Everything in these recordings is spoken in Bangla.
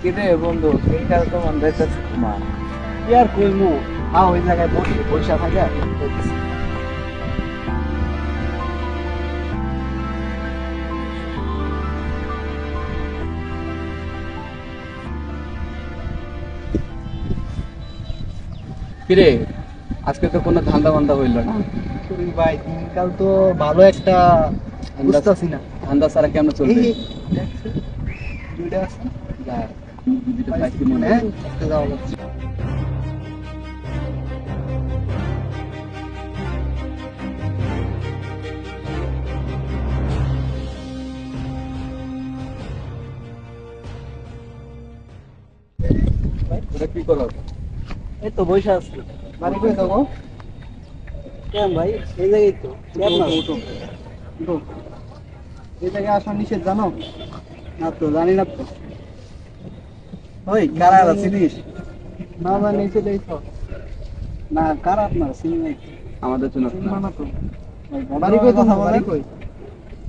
কিরে বন্ধু দিনকাল তো মন যাইতেছে তোমার কি আর কইমু? হ্যাঁ ওই জায়গায় বসে পয়সা থাকে কিরে আজকে তো কোনো ধান্দা বান্দা হইল না? ভাই দিনকাল তো ভালো একটা বুঝতেছি না। ধান্দা ছাড়া কেমন চলবে? দুইটা আছে। যা, দুইটা পাইছি মনে হ্যাঁ কি করো এই তো বসে আছি? বাড়ি কই থাকো? কেন ভাই? এই জায়গায় তো। এই জায়গায় আসা নিষেধ জানো? না তো জানি না তো। ওই কারা চিনিস? না সেটাই তো। না কারা আপনার? চিনি নাই। আমাদের জন্য না তো। বাড়ি কই কথা বাড়ি কই?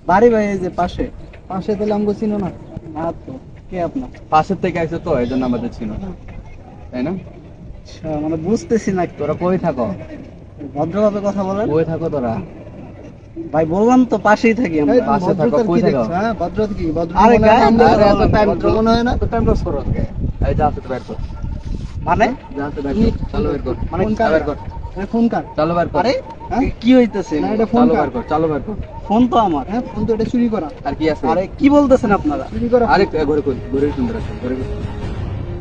বাড়ি ভাই এই যে পাশে। পাশে তাহলে আমগো চিনো না। না তো। কে আপনার? পাশের থেকে আইছে তো এই জন্য আমাদের ছিল তাই না? আচ্ছা মানে বুঝতেছি না তোরা কই থাকো? ভদ্রভাবে কথা বলেন। কই থাকো তোরা? ভাই বললাম তো পাশেই থাকি আমরা। পাশে থাকো, কই থাকো? আরে গায়ে আরে আমরা এত মনে হয় না? time loss করো। এই যা হাতে বের কর মানে? যা বের কর চালু বের কর। মানে ফোন বের কর। ফোন কার? চালু বের কর। আরে হ্যাঁ? কি হইতেছে না এটা ফোন চালু বের কর চালু বের কর। ফোন তো আমার। হ্যাঁ ফোন তো এটা চুরি করা। আর কি আছে? আরে কি বলতেছেন আপনারা? চুরি করা আরে ঘরে কই? ঘরে সুন্দর আছে ঘরে কই?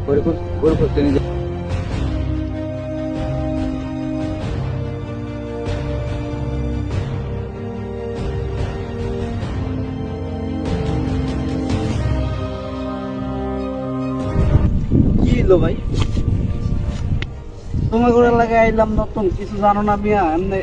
ঘরে কই? ঘরে হলো ভাই। তোমার ঘরে লাগে আইলাম নতুন কিছু জানো না মিয়া এমনি